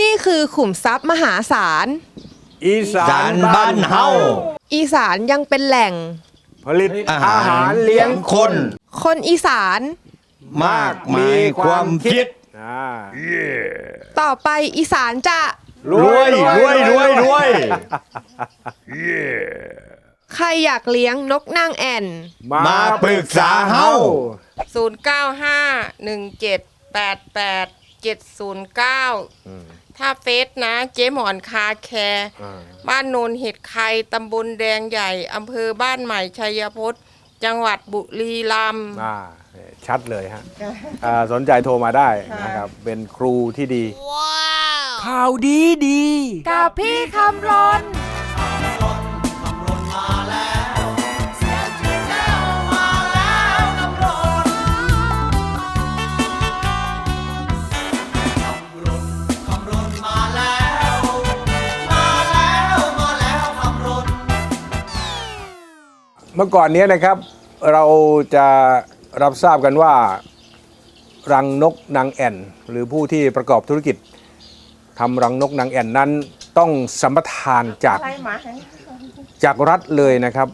นี่คือขุมทรัพย์มหาศาล อีสาสานรบ้านเฮา อีสานยังเป็นแหล่ง ผลิตอาอาหาหารรเลี้ยงคนคนอีสาน มากมายความคิด อ่าต่อไปอีสานจะรวยรวยรวยรวยใครอยากเลี้ยงนกนางแอ่น มาปรึกษาเฮา 0951788709 ถ้าเฟซนะ เจ๊หมอนคาแคร์อ่าบ้านโนนเห็ดไข่ตำบลแดงใหญ่อำเภอบ้านใหม่ชัยพจน์จังหวัดบุรีรัมย์ อ่าชัดเลยฮะอ่าสนใจโทรมาได้นะครับ เป็นครูที่ดี ข่าวดีดี กับพี่คำรน เมื่อก่อนเนี้ยนะครับเราจะรับทราบกันว่ารังนกนางแอ่น หรือผู้ที่ประกอบธุรกิจทำรังนกนางแอ่นนั้น ต้องสัมปทานจากจากรัฐเลยนะครับ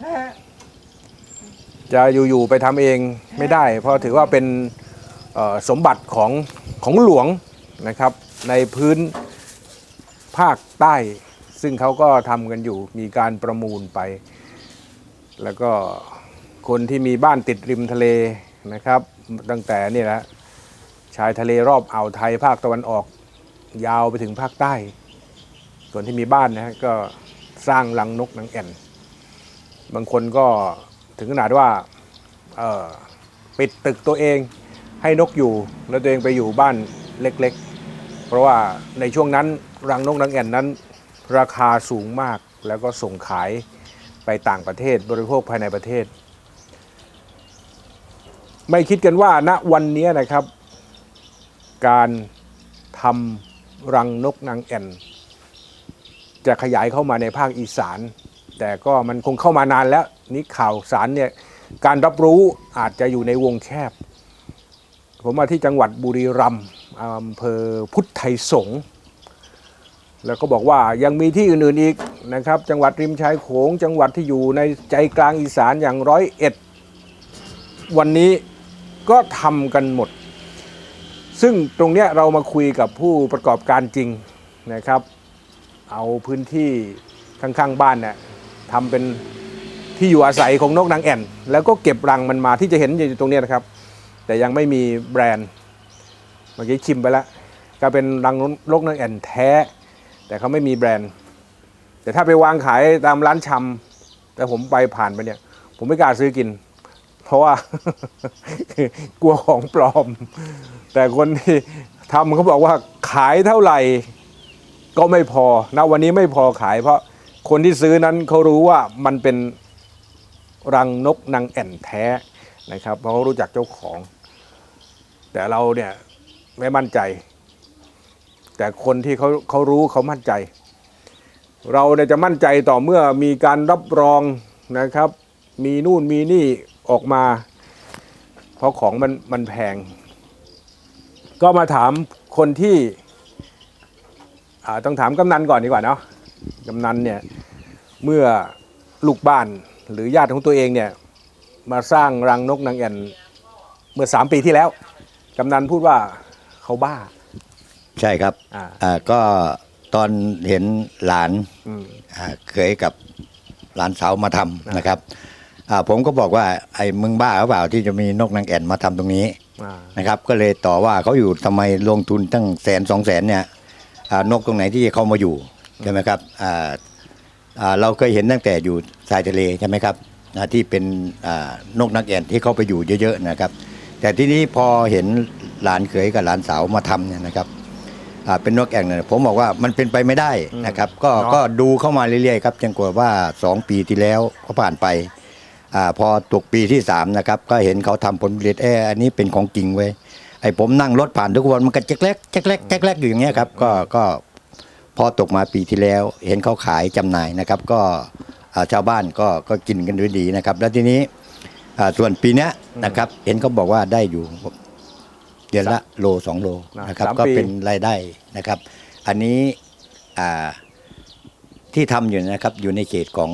จะอยู่ๆไปทำเองไม่ได้ เพราะถือว่าเป็นเอ่อสมบัติของของหลวงนะครับในพื้นภาคใต้ ซึ่งเขาก็ทำกันอยู่มีการประมูลไป แล้วก็คนที่มีบ้านติดริมทะเลนะครับ ตั้งแต่นี่แหละชายทะเลรอบอ่าวไทยภาคตะวันออก ยาวไปถึงภาคใต้ ส่วนที่มีบ้านนะก็สร้างรังนกนางแอ่น บางคนก็ถึงขนาดว่าเออปิดตึกตัวเองให้นกอยู่แล้วตัวเองไปอยู่บ้านเล็กๆ เพราะว่าในช่วงนั้นรังนกนางแอ่นนั้น ราคาสูงมากแล้วก็ส่งขาย ไปต่างประเทศบริโภคภายในประเทศ ไม่คิดกันว่าณวันนี้นะครับ การทำรังนกนางแอ่น จะขยายเข้ามาในภาคอีสาน แต่ก็มันคงเข้ามานานแล้วนี่ข่าวสารเนี่ยการรับรู้อาจจะอยู่ในวงแคบ ผมมาที่จังหวัดบุรีรัมย์อำเภอพุทธไทยสงฆ์ แล้วก็บอกว่ายังมีที่อื่นๆอีกนะครับ จังหวัดริมชายโขงจังหวัดที่อยู่ในใจกลางอีสานอย่างร้อยเอ็ดวันนี้ก็ทำกันหมด ซึ่งตรงเนี้ยเรามาคุยกับผู้ประกอบการจริงนะครับ เอาพื้นที่ข้างๆบ้านเนี่ยทำเป็นที่อยู่อาศัยของนกนางแอ่น แล้วก็เก็บรังมันมาที่จะเห็นอยู่ตรงเนี้ยนะครับ แต่ยังไม่มีแบรนด์เมื่อกี้ชิมไปแล้วก็เป็นรังนกนางแอ่นแท้ แต่เขาไม่มีแบรนด์ แต่ถ้าไปวางขายตามร้านชำแต่ผมไปผ่านไปเนี่ย ผมไม่กล้าซื้อกิน เพราะว่า กลัวของปลอม แต่คนที่ทำเขาบอกว่าขายเท่าไหร่ก็ไม่พอณวันนี้ไม่พอขาย เพราะคนที่ซื้อนั้นเขารู้ว่ามันเป็นรังนกนางแอ่นแท้นะครับ เพราะเขารู้จักเจ้าของ แต่เราเนี่ยไม่มั่นใจ แต่คนที่เขาเขารู้เขามั่นใจ เราเนี่ยจะมั่นใจต่อเมื่อมีการรับรองนะครับ มีนู่นมีนี่ออกมา เพราะของมันมันแพง ก็มาถามคนที่ต้องถามกำนันก่อนดีกว่าเนาะกำนันเนี่ยเมื่อลูกบ้านหรือญาติของตัวเองเนี่ยมาสร้างรังนกนางแอ่นเมื่อสามปีที่แล้ว กำนันพูดว่าเขาบ้า ใช่ครับอ่า อ่าก็ตอนเห็นหลานอืม อ่าเคยกับหลานสาวมาทำนะครับอ่าผมก็บอกว่าไอ้มึงบ้าหรือเปล่าที่จะมีนกนางแอ่นมาทำตรงนี้ อ่า นะครับก็เลยต่อว่าเขาอยู่ทำไมลงทุนตั้งแสนสองแสนเนี่ยอ่านกตรงไหนที่เขามาอยู่ใช่ไหมครับอ่าอ่าเราเคยเห็นตั้งแต่อยู่ชายทะเลใช่ไหมครับอ่าที่เป็นอ่านกนางแอ่นที่เขาไปอยู่เยอะๆนะครับ แต่ที่นี้พอเห็นหลานเขยกับหลานสาวมาทำเนี่ยนะครับ อ่าเป็นนกแอ่นเนี่ยผมบอกว่ามันเป็นไปไม่ได้นะครับ ก็เนาะ ก็ดูเข้ามาเรื่อยๆครับจนกว่าว่า 2 ปีที่แล้วเขาผ่านไปอาพอตกปีที่ 3 นะครับ ก็เห็นเขาทำผลผลิตเอออันนี้เป็นของจริงเว้ยไอ้ผมนั่งรถผ่านทุกวันมันก็แจ๊กแลกแจ๊กแลกแจ๊กแลกอยู่อย่างเงี้ยครับก็ก็พอตกมาปีที่แล้ว เห็นเขาขายจำหน่ายนะครับ ก็อ่าชาวบ้านก็ก็กินกันด้วยดีนะครับ แล้วทีนี้ อ่าส่วนปีเนี้ยนะครับเห็นเขาบอกว่าได้อยู่ เดือนละโลสองโลนะครับสามก็ปีเป็นรายได้นะครับ อันนี้อ่าที่ทำอยู่นะครับอยู่ในเขตของ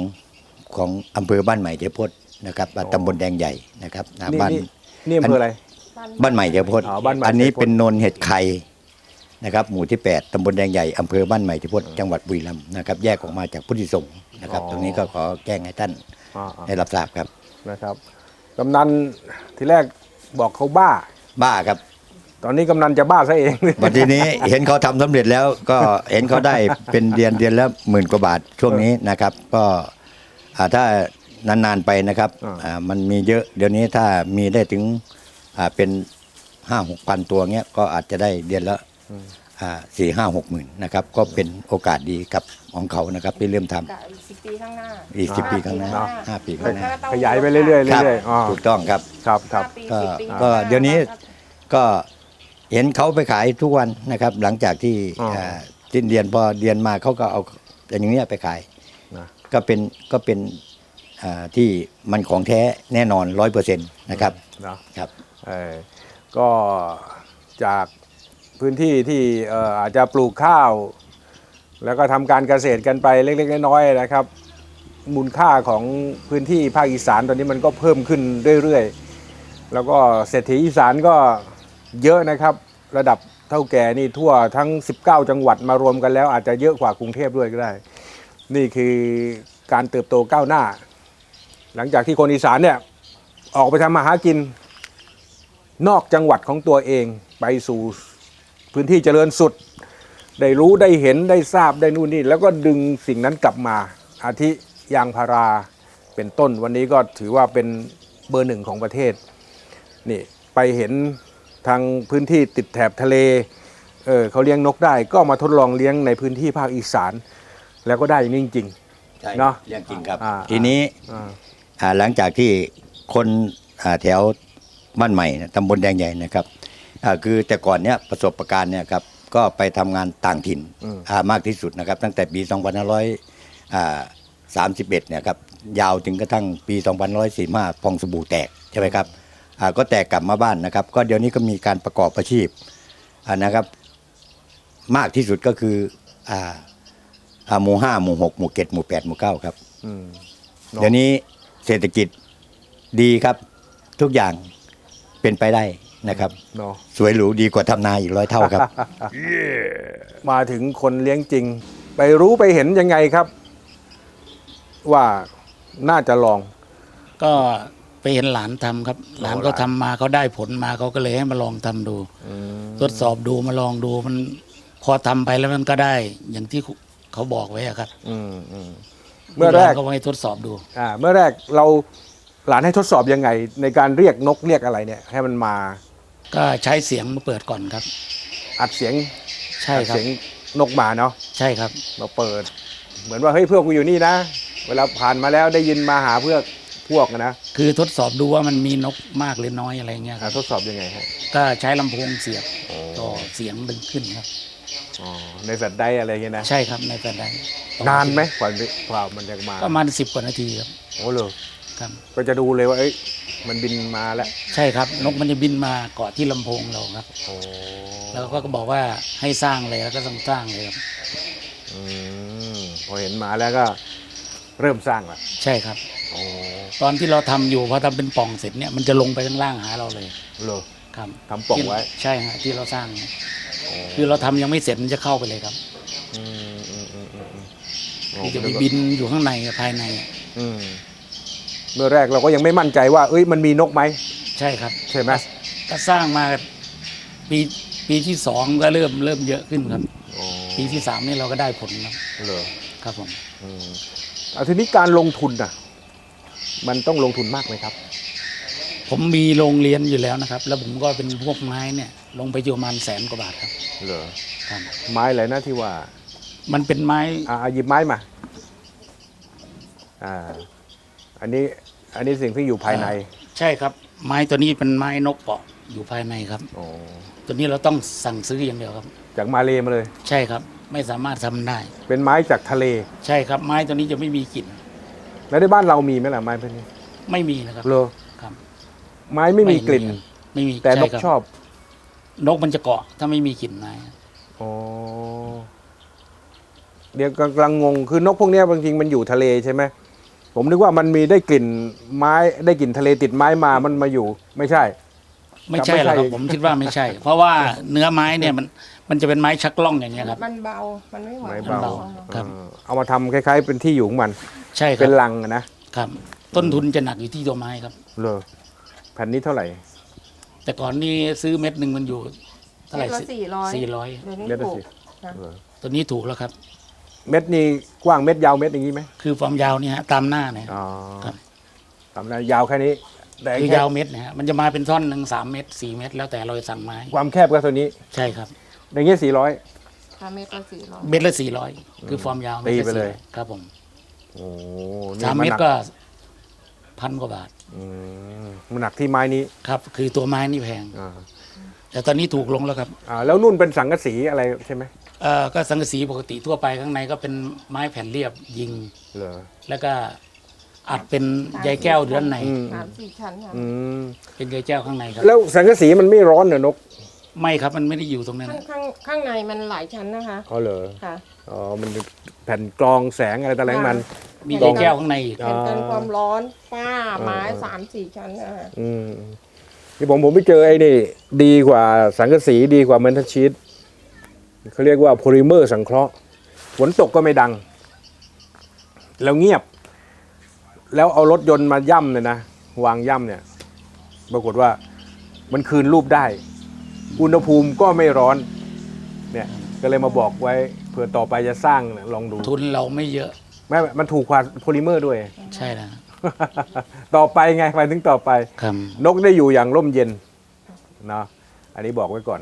ของอำเภอบ้านใหม่เจพดนะครับตำบลแดงใหญ่นะครับนะนี่บ้านนี่นี่อำเภออะไรบ้านใหม่เจพดอ๋อบ้านใหม่อันนี้เจพดเป็นโนนเห็ดไข่นะครับหมู่ที่ 8ตำบลแดงใหญ่อำเภอบ้านใหม่เจพดจังหวัดบุรีรัมย์นะครับแยกออกมาจากพุทธิสงฆ์นะครับ ตรงนี้ก็ขอแจ้งให้ท่านอ่าได้รับทราบครับๆนะครับกำนันที่แรกบอกเขาบ้า บ้าครับ ตอนนี้กำนันจะบ้าซะเองวันทีนี้เห็นเขาทำสำเร็จแล้วก็เห็นเขาได้เป็นเดือนเดือนละหมื่นกว่าบาทช่วงนี้นะครับ ก็อ่าถ้านานๆไปนะครับอ่าอ่ามันมีเยอะเดี๋ยวนี้ถ้ามีได้ถึงอ่าเป็นห้าหกพันตัวเงี้ยก็อาจจะได้เดือนละสี่ห้าหกหมื่นนะครับก็เป็นโอกาสดีกับของเขานะครับที่เริ่มทำกะอีกสิบปีข้างหน้าอีกสิบปีข้างหน้าอ่าห้าปีข้างหน้า ขยายไปเรื่อยๆครับเรื่อยๆอ๋อถูกต้องครับ ครับครับห้าปีก็สิบปีก็ข้างหาเดี๋ยวนี้ ก็ เห็นเขาไปขายทุกวันนะครับ หลังจากที่อ๋ออ่าสิ้นเดือนพอเดือนมาเขาก็เอาอย่างเนี้ยไปขาย นะ ก็เป็นก็เป็นอ่าที่มันของแท้แน่นอนร้อยเปอร์เซ็นต์นะครับนะครับ เออก็จากพื้นที่ที่เอ่ออาจจะปลูกข้าว แล้วก็ทำการเกษตรกันไปเล็กๆน้อยๆนะครับ มูลค่าของพื้นที่ภาคอีสานตอนนี้มันก็เพิ่มขึ้นเรื่อยๆ แล้วก็เศรษฐีอีสานก็ เยอะนะครับ ระดับเท่าแก่นี่ทั่วทั้ง 19 จังหวัดมารวมกันแล้ว อาจจะเยอะกว่ากรุงเทพด้วยก็ได้ นี่คือการเติบโตก้าวหน้า หลังจากที่คนอีสานเนี่ยออกไปทำมาหากินนอกจังหวัดของตัวเองไปสู่พื้นที่เจริญสุด ได้รู้ได้เห็นได้ทราบได้นู่นนี่ แล้วก็ดึงสิ่งนั้นกลับมา อาทิยางพาราเป็นต้นวันนี้ก็ถือว่าเป็นเบอร์หนึ่งของประเทศนี่ไปเห็น ทางพื้นที่ติดแถบทะเลเออเขาเลี้ยงนกได้ก็มาทดลองเลี้ยงในพื้นที่ภาคอีสาน แล้วก็ได้อย่างนี้จริง ใช่เนอะเรื่องจริงครับ อ่า ทีนี้ๆอ่าอ่าหลังจากที่คนอ่าแถวบ้านใหม่นะตำบลแดงใหญ่นะครับอ่าคือแต่ก่อนเนี้ยประสบการณ์เนี่ยครับก็ไปทำงานต่างถิ่นอืมอ่ามากที่สุดนะครับ ตั้งแต่ปี2531เนี่ยครับยาวถึงกระทั่งปี2545พองสบู่แตกใช่ไหมครับอ่า ก็แตกกลับมาบ้านนะครับ ก็เดี๋ยวนี้ก็มีการประกอบอาชีพอ่านะครับ มากที่สุดก็คืออ่าอ่าหมู่ห้าหมู่หกหมู่เจ็ดหมู่แปดหมู่เก้าครับอืมเนอะเดี๋ยวนี้เศรษฐกิจดีครับ ทุกอย่างเป็นไปได้นะครับเนาะสวยหรูดีกว่าทำนาอีกร้อยเท่าครับ มาถึงคนเลี้ยงจริง ไปรู้ไปเห็นยังไงครับ ว่าน่าจะลอง ก็ ไปเห็นหลานทำครับ หลานก็ทำมาเขาได้ผลมาเขาก็เลยให้มาลองทำดูทดสอบดูมาลองดูมันพอทำไปแล้วมันก็ได้ อย่างที่เขาบอกไว้อะครับอืมอืมเมื่อแรกก็ให้ทดสอบดูอ่าเมื่อแรกเราหลานให้ทดสอบยังไง ในการเรียกนกเรียกอะไรเนี่ย ให้มันมา ก็ใช้เสียงมาเปิดก่อนครับ อัดเสียงใช่อัดครับเสียงนกมาเนาะใช่ครับ มาเปิด เหมือนว่าเฮ้ยเพื่อนกูอยู่นี่นะเวลาผ่านมาแล้วได้ยินมาหาเพื่อน พวกนะคือทดสอบดูว่ามันมีนกมากหรือน้อยอะไรเงี้ยคอ่ารับทดสอบยังไงฮะก็ใช้ลำโพงเสียบต่อเสียงดึงขึ้นครับอ๋อในแฟลชไดรฟ์อะไรเงี้ยนะใช่ครับในแฟลชไดรฟ์นานไหมกว่าพามันจะมาก็ประมาณสิบกว่านาทีครับโอ้เลยครับก็จะดูเลยว่าเอ้ยมันบินมาแล้วใช่ครับ นกมันจะบินมาเกาะที่ลำโพงเราครับโอ้แล้วก็บอกว่าให้สร้างเลยแล้วก็ต้องสร้างเลยครับอืมพอเห็นมาแล้วก็เริ่มสร้างละใช่ครับโอ้ ตอนที่เราทำอยู่พอทำเป็นปล่องเสร็จเนี่ยมันจะลงไปข้างล่างหาเราเลยเลยครับทำปล่องไว้ที่ใช่ฮะที่เราสร้างเนี่ยคือเราทำยังไม่เสร็จมันจะเข้าไปเลยครับอืมอืมอืมอืมอืมโอ้ที่จะมีบินอยู่ข้างในภายในอืมเมื่อแรกเราก็ยังไม่มั่นใจว่า เอ้ยมันมีนกไหมใช่ครับใช่ไหมก็สร้างมาปีปีที่สองก็เริ่มเริ่มเยอะขึ้นครับอ๋อปีที่สามนี่เราก็ได้ผลครับเลยครับผมอืมเอาทีนี้การลงทุนน่ะ มันต้องลงทุนมากไหมครับ ผมมีโรงเรียนอยู่แล้วนะครับ แล้วผมก็เป็นพวกไม้เนี่ยลงไปอยู่ประมาณแสนกว่าบาทครับเหรอครับไม้อะไรนะที่ว่ามันเป็นไม้อ่าหยิบไม้มา อ่า อันนี้ อันนี้สิ่งที่อยู่ภายใน ใช่ครับ ไม้ตัวนี้เป็นไม้นกเปาะอยู่ภายในครับอ๋อตัวนี้เราต้องสั่งซื้ออย่างเดียวครับ จากมาเลมาเลย ใช่ครับ ไม่สามารถทำได้ เป็นไม้จากทะเล ใช่ครับ ไม้ตัวนี้จะไม่มีกลิ่น แล้วในบ้านเรามีไหมล่ะไม้พวกนี้ไม่มีนะครับเลอครับ ไม้ไม่มีกลิ่นครับไม่มีแต่นใช่กครับชอบนกมันจะเกาะ ถ้าไม่มีกลิ่นไม้อ๋อเดี๋ยวกำลังงงคือนกพวกเนี้ยบางทีมันอยู่ทะเลใช่ไหมผมนึกว่ามันมีได้กลิ่นไม้ได้กลิ่นทะเลติดไม้มามันมาอยู่ ไม่ใช่ ไม่ใช่หรอกครับไม่ใช่ ผมคิดว่าไม่ใช่ เพราะว่าเนื้อไม้เนี่ยมันมันจะเป็นไม้ชักล่องอย่างเงี้ยครับ มันเบา มันไม่หวาน ไม้มันเบาเบาครับ เออเอามาทำคล้าย ๆ เป็นที่อยู่ของมัน ใช่ครัเป็บนลังอะนะครับ ต้นทุนจะหนักอยู่ที่ตัวไม้ครับ เลยแผ่นนี้เท่าไหร่ แต่ก่อนนี่ซื้อเม็ดหนึ่งมันอยู่เท่าไหร่เม็ดละสี่ร้อยสี่ร้อยเดี๋ยวนี้เม็ดละถูกสิค่ะเหรอตัวนี้ถูกแล้วครับ เม็ดนี้กว้างเม็ดยาวเม็ดอย่างนี้ไหมคือความยาวเนี่ยฮะตามหน้าเนี่ย อ๋อครับทำได้ยาวแค่นี้ แต่คือแค่ยาวเม็ดนะฮะมันจะมาเป็นท่อนหนึ่งสามเม็ดสี่เม็ดแล้วแต่เราจะสั่งไม้ความแคบก็เท่านี้ ใช่ครับ อย่างเงี้ยสี่ร้อย ถ้าเม็ดละสี่ร้อยเม็ดละสี่ร้อยคือความยาวตีม็ดไปเลย 400ครับผม โอ้สามนเม็ดหนัก็พันกว่าบาทอืมมันหนักที่ไม้นี้ครับ คือตัวไม้นี่แพง อ่าแต่ตอนนี้ถูกลงแล้วครับอ่าแล้วนุ่นเป็นสังกะสีอะไรใช่ไหมเอ่อก็สังกะสีปกติทั่วไปข้างในก็เป็นไม้แผ่นเรียบยิง เหรอแล้วก็อัดเป็นใยแก้วอยู่ด้านใน อืมสามสี่ชั้นค่ะอืมเป็นใยแก้วข้างในครับ แล้วสังกะสีมันไม่ร้อนเหรอนก ไม่ครับมันไม่ได้อยู่ตรงนั้น ข้างข้างข้างในมันหลายชั้นนะคะ อ๋อเหรอค่ะ อ๋อมันแผ่นกรองแสงอะไรต่างๆมัน มีใยแก้วข้างในอีกอ่าเป็นกันความร้อนฝ้าไม้อ่าสามสี่ชั้นนะคะ อืมที่ผมผมไปเจอไอ้นี่ ดีกว่าสังกะสีดีกว่าเมนทัลชีตเขาเรียกว่าโพลิเมอร์สังเคราะห์ฝนตกก็ไม่ดัง แล้วเงียบ แล้วเอารถยนต์มาย่ำเนี่ยนะ วางย่ำเนี่ย ปรากฏว่ามันคืนรูปได้ อุณหภูมิก็ไม่ร้อนเนี่ยก็เลยมาบอกไว้เผื่อต่อไปจะสร้างเนี่ยลองดูทุนเราไม่เยอะไม่มันถูกกว่าโพลิเมอร์ด้วย ใช่นะต่อไปไงไปถึงต่อไปครับนกได้อยู่อย่างร่มเย็นเนาะอันนี้บอกไว้ก่อน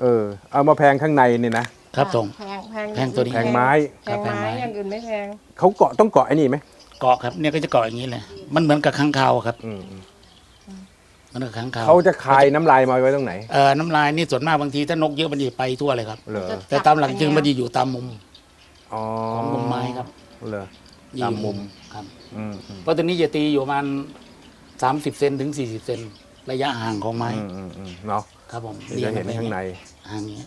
เออ เอามาแพงข้างในเนี่ยนะครับตรงแพงแพงแพงตัวนี้แพงไม้แพงครับแพงไม้ไม้อย่างอื่นไม่แพงเขาเกาะต้องเกาะไอ้นี่ไหมเกาะครับเนี่ยก็จะเกาะอย่างนี้เลยมันเหมือนกับค้างคาวครับอื มอืมเหมันกับค้างคาวเขาจะคายน้ำลายมาไว้ตรงไหน เอ่อน้ำลายนี่ส่วนมากบางทีถ้านกเยอะมันจะไปทั่วเลยครับ เหรอ แต่ตามหลักจริงมันจะอยู่ตามมุมอ๋อของมุมไม้ครับเหรออยู่ตามมุม ครับ อืมอืมเพราะตัวนี้จะตีอยู่ประมาณสามสิบเซนถึงสี่สิบเซนระยะห่างของไม้ อืมอืมอืมเนาะครับผมเดี๋ยวจะเห็นข้างใน ห่างนี้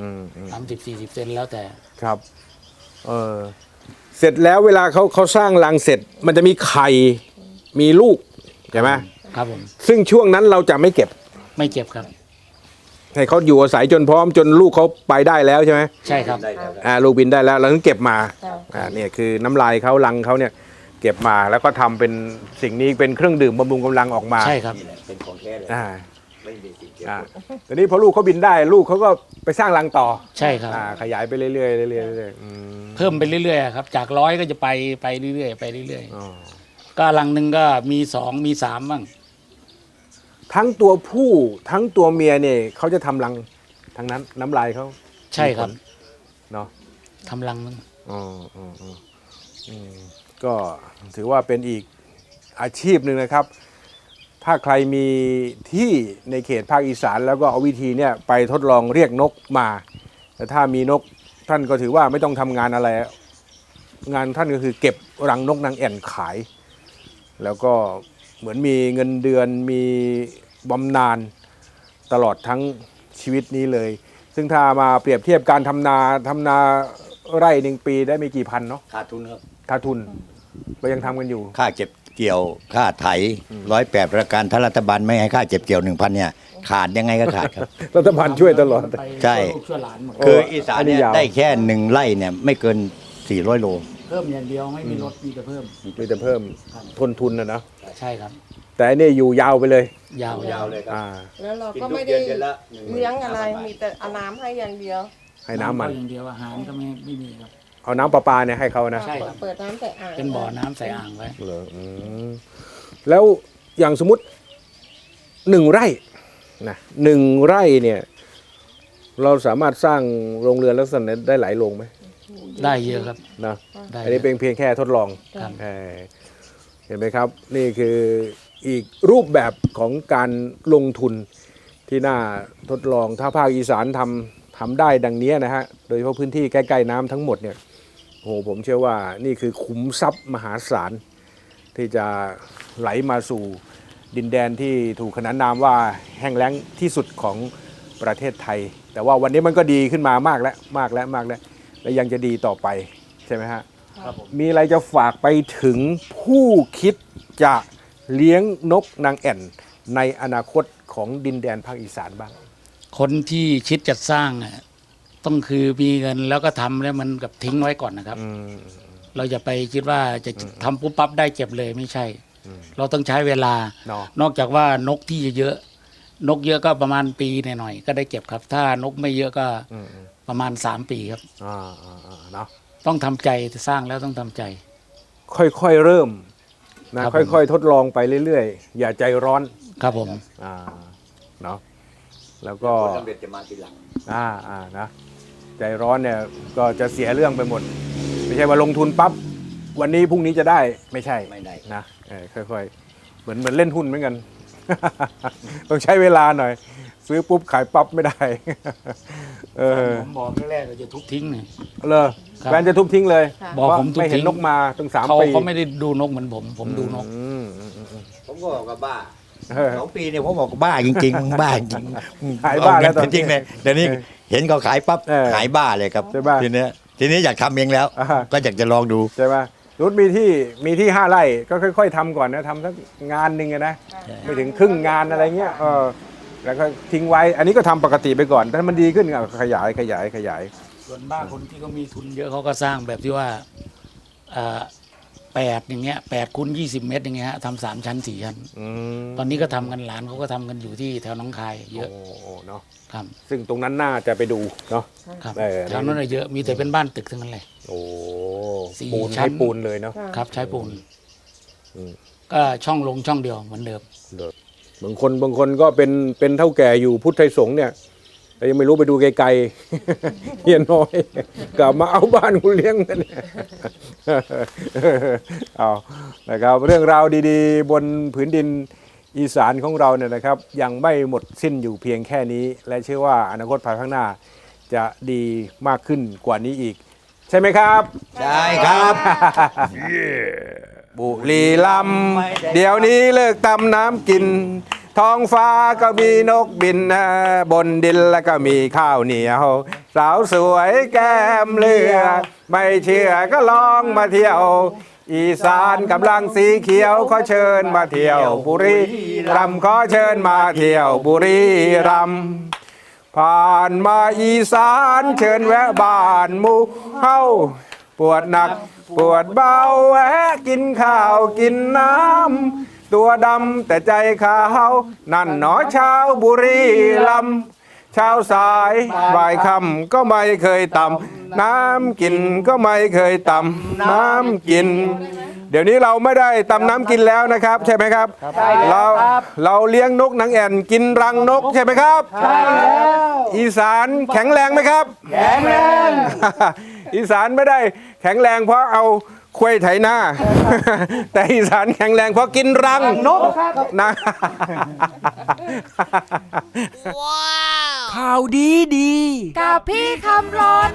อืมอืม สามสิบสี่สิบเซนแล้วแต่ ครับ เออ เสร็จแล้วเวลาเขาเขาสร้างรังเสร็จ มันจะมีไข่ มีลูก ใช่ไหม ครับผมซึ่งช่วงนั้นเราจะไม่เก็บไม่เจ็บครับ ให้เขาอยู่อาศัยจนพร้อมจนลูกเขาไปได้แล้วใช่ไหมใช่ครับอ่าลูกบินได้แล้วเราถึงเก็บมาค่ะอ่าเนี่ยคือน้ำลายเขาลังเขาเนี่ยเก็บมาแล้วก็ทำเป็นสิ่งนี้เป็นเครื่องดื่มบำรุงกำลังออกมาใช่ครับอ่าอ่าทีนี้พอลูกเขาบินได้ ลูกเขาก็ไปสร้างรังต่อใช่ครับ อ่าขยายไปเรื่อยๆเรื่อยๆเรื่อยๆอืมเพิ่มไปเรื่อยๆครับ จากร้อยก็จะไปไปเรื่อยๆไปเรื่อยอ๋อๆก็รังหนึ่งก็มีสองมีสามบ้าง ทั้งตัวผู้ทั้งตัวเมียเนี่ยเขาจะทำรังทั้งนั้นน้ำลายเขาใช่ครับมีผลเนาะทำรังนึงอ๋ออ๋ออ๋ออืมก็ถือว่าเป็นอีกอาชีพหนึ่งนะครับ ถ้าใครมีที่ในเขตภาคอีสานแล้วก็เอาวิธีเนี่ยไปทดลองเรียกนกมา แต่ถ้ามีนกท่านก็ถือว่าไม่ต้องทำงานอะไร งานท่านก็คือเก็บรังนกนางแอ่นขาย แล้วก็ เหมือนมีเงินเดือนมีบำนาญตลอดทั้งชีวิตนี้เลย ซึ่งถ้ามาเปรียบเทียบการทำนาทำนาไร่หนึ่งปีได้ไม่กี่พันเนาะขาดทุนครับถ้าทุนก็ยังทำกันอยู่ ค่าเก็บเกี่ยวค่าไถร้อยแปดประการถ้ารัฐบาลไม่ให้ค่าเก็บเกี่ยวหนึ่งพันเนี่ยขาดยังไงก็ขาดครับ รัฐบาลช่วยตลอดใช่ลูกช่วยหลานหมดโอ้คืออีสานเนี่ยอันนี้ยาว ได้แค่หนึ่งไร่เนี่ยไม่เกิน400โล เพิ่มอย่างเดียวไม่มีลดมีแต่เพิ่ม มีแต่เพิ่มทนทุนนะนะใช่ครับ แต่อันนี่อยู่ยาวไปเลย ยาวอ่า แล้วเราก็ไม่ได้เลี้ยงอะไรมีแต่เอาน้ำให้อย่างเดียวให้น้ำมันก็อย่างเดียวอาหารก็ไม่ไม่มีครับ เอาน้ำประปาเนี่ยให้เขานะใช่ครับ เปิดน้ำแต่อ่างเป็นบ่อน้ำใส่อ่างไว้ เหรออืมแล้วอย่างสมมติหนึ่งไร่นะหนึ่งไร่เนี่ย เราสามารถสร้างโรงเรือนลักษณะนั้นได้หลายโรงไหม ได้เยอะครับนะได้อันนี้เป็นเพียงแค่ทดลองครับ เออเห็นไหมครับ นี่คืออีกรูปแบบของการลงทุนที่น่าทดลองถ้าภาคอีสานทำทำได้ดังนี้นะฮะโดยเฉพาะพื้นที่ใกล้ๆน้ำทั้งหมดเนี่ยโอ้โหผมเชื่อว่านี่คือขุมทรัพย์มหาศาล ที่จะไหลมาสู่ดินแดนที่ถูกขนานนามว่าแห้งแล้งที่สุดของประเทศไทย แต่ว่าวันนี้มันก็ดีขึ้นมามากแล้วมากแล้วมากแล้ว และยังจะดีต่อไปใช่ไหมฮะครับผมมีอะไรจะฝากไปถึงผู้คิดจะเลี้ยงนกนางแอ่น ในอนาคตของดินแดนภาคอีสานบ้าง คนที่คิดจะสร้างอะต้องคือมีเงินแล้วก็ทำแล้วมันกับทิ้งไว้ก่อนนะครับ อืม เราอย่าไปคิดว่าจะทำปุ๊บปั๊บได้เก็บเลยไม่ใช่เราต้องใช้เวลา เนาะ นอกจากว่านกที่เยอะๆนกเยอะก็ประมาณปีหน่อยๆก็ได้เก็บครับ ถ้านกไม่เยอะก็ อืมอืม ประมาณสามปีครับ อ่าอ่าอ่าเนาะต้องทำใจสร้างแล้วต้องทำใจ ค่อยๆเริ่มนะครับผม ค่อยๆ ทดลองไปเรื่อยๆ อย่าใจร้อนครับผม อ่าเนาะแล้วก็ผลสำเร็จจะมาทีหลัง อ่าอ่านะใจร้อนเนี่ยก็จะเสียเรื่องไปหมด ไม่ใช่ว่าลงทุนปั๊บวันนี้พรุ่งนี้จะได้ไม่ใช่ไม่ได้ นะเออค่อยๆ เหมือนเหมือนเล่นหุ้นเหมือนกัน ต้องใช้เวลาหน่อย ซื้อปุ๊บขายปั๊บไม่ได้ เออผมบอกแรกๆเราจะทุบทิ้งเนี่ย เลยครับ แฟนจะทุบทิ้งเลยบอกว่าผมทุบไม่เห็นทิ้งนกมาตั้งสามเขาปีเขาไม่ได้ดูนกเหมือนผม ผมดูนก อืมอืมอืมอืมผมก็บอกกับบ้าเออ สองปีเนี่ยผมบอกบ้าจริงๆบ้าจริงหายบ้าแล้วตอนนี้จริงๆเลยเดี๋ยวนี้เออเห็นเขาขายปั๊บเออหายบ้าเลยครับใช่ป่ะทีเนี้ยทีนี้อยากทำเองแล้ว อ่า ก็อยากจะลองดู ใช่ไหม รุดมีที่มีที่ห้าไร่ก็ค่อยๆทำก่อนนะทำสักงานหนึ่งอะนะไม่ถึงครึ่งงานอะไรเงี้ยเออแล้วก็ทิ้งไว้ อันนี้ก็ทำปกติไปก่อนถ้ามันดีขึ้นก็ขยายขยายขยาย ส่วนมากคนที่เขามีทุนเยอะเขาก็สร้างแบบที่ว่าอ่าแปดอย่างเงี้ยแปดคูณยี่สิบเมตรอย่างเงี้ยฮะทำสามชั้นสี่ชั้น อืมตอนนี้ก็ทำกันหลานเขาก็ทำกันอยู่ที่แถวหน้องคายเยอะโโอ้เนาะครับซึ่งตรงนั้นน่าจะไปดูเนาะครับเออแถวนั้นนะเยอะมีแต่เป็นบ้านตึกทั้งนั้นเลย โอ้สี่ปูนชั้ให้นปูนเลยเนาะครับ ใช้ปูนอืม ก็ช่องลงช่องเดียวเหมือนเดิมบางคนบางคนก็เป็นเป็นเท่าแก่อยู่พุทธไทยสงฆ์เนี่ย แต่ยังไม่รู้ไปดูไกลๆ เฮียน้อย กลับมาเอาบ้านคุณเลี้ยงกันเนี่ย เอานะครับ เรื่องราวดีๆ บนผืนดินอีสานของเราเนี่ยนะครับ ยังไม่หมดสิ้นอยู่เพียงแค่นี้ และเชื่อว่าอนาคตภายข้างหน้า จะดีมากขึ้นกว่านี้อีก ใช่ไหมครับ ใช่ครับ บุรีลำเดี๋ยวนี้เลิกตำน้ำกิน ท้องฟ้าก็มีนกบินนะบนดินแล้วก็มีข้าวเหนียว สาวสวยแก้มเรือไม่เชื่อก็ลองมาเที่ยว อีสานกำลังสีเขียวขอเชิญมาเที่ยว บุรีรัมย์ขอเชิญมาเที่ยว บุรีรัมย์ ผ่านมาอีสานเชิญแวะบ้านหมูเฮาปวดหนักปวดเบาแวะกินข้าวกินน้ำตัวดำแต่ใจขาวนั่นหนอชาวบุรีลำชาวสายบ่ายคำก็ไม่เคยต่ำน้ำกินก็ไม่เคยต่ำน้ำกิน เดี๋ยวนี้เราไม่ได้ตำน้ำกินแล้วนะครับ ใช่ไหมครับ เราเราเลี้ยงนกนางแอ่นกินรังนกใช่ไหมครับอีสานแข็งแรงไหมครับ แข็งแรง อีสานไม่ได้แข็งแรงเพราะเอาควยไถหน้า แต่อีสานแข็งแรงเพราะกินรังนกนะข่าวดีดี กับพี่คำรน